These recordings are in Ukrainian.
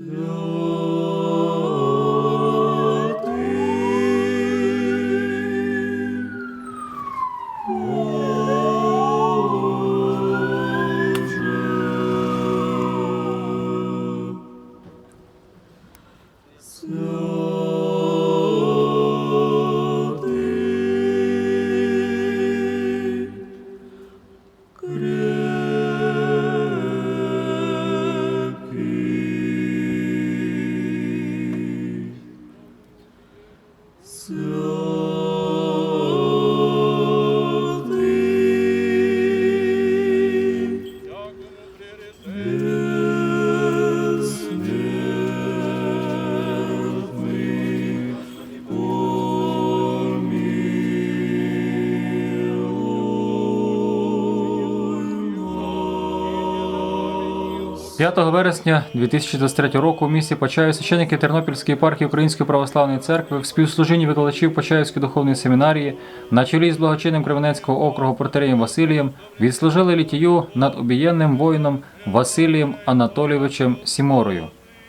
Slow. 5 вересня 2023 року в місті Почаїв священники Тернопільської єпархії Української православної церкви в співслужінні викладачів Почаївської духовної семінарії на чолі з благочинним Кременецького округу протереєм Василієм відслужили літію над обієнним воїном Василієм Анатолійовичем Сіморою,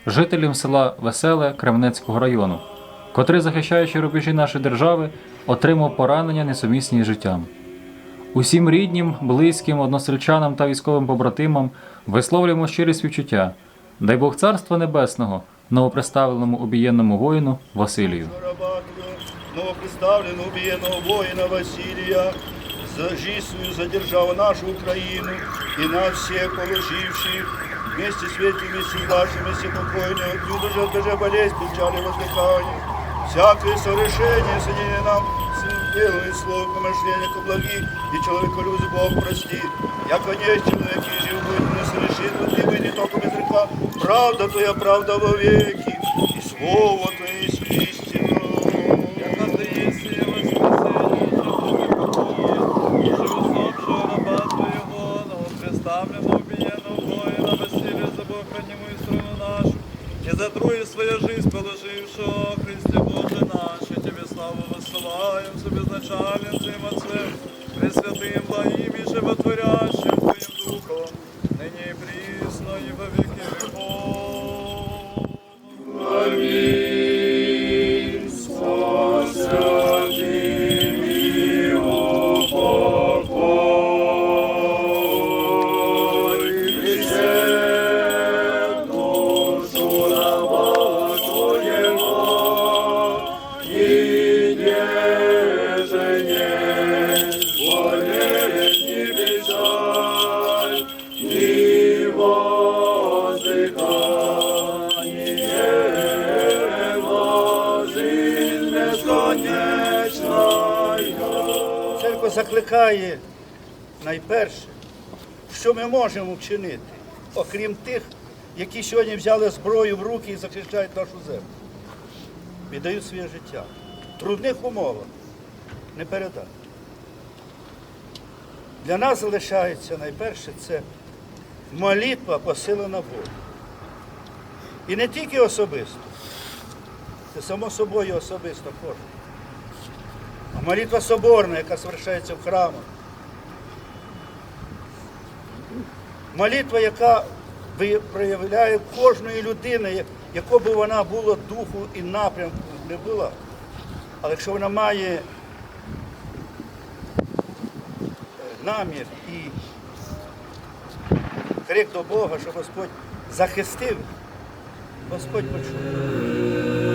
жителем села Веселе Кременецького району, котрий, захищаючи рубежі нашої держави, отримав поранення несумісні з життям. Усім ріднім, близьким, односельчанам та військовим побратимам висловлюємо щирі співчуття. Дай Бог Царства Небесного новоприставленому обієнному воїну Василію. Рабатую, новоприставленного убиенного воина Василия, за жизнь свою задержал нашу Украину и нас всех положивших, вместе с ветвями вашими покойные, блюдо же даже болезнь, печали воздыхания. Всякое совершение соедини нам с верою слово помышления ко благи, и человеколюбие Бог прости. Я, конечно, человек и жив будет не совершит, вот ибо не только без греха. Правда твоя, правда во веки, и слово твое есть истина. И за трое своя жизнь положившего Христе Боже наш, и Тебе славу высылаем с обезначальным Твоим Отцем, Пресвятым, благим и животворящим закликає найперше, що ми можемо вчинити, окрім тих, які сьогодні взяли зброю в руки і захищають нашу землю. Віддають своє життя. В трудних умовах не передати. Для нас залишається найперше це молитва посилена Богом. І не тільки особисто, це само собою особисто кожен. А молитва соборна, яка совершається в храмах. Молитва, яка проявляє кожної людини, я- якого би вона була духу і напрямку не була. Але якщо вона має е, намір і крик до Бога, щоб Господь захистив, Господь почує.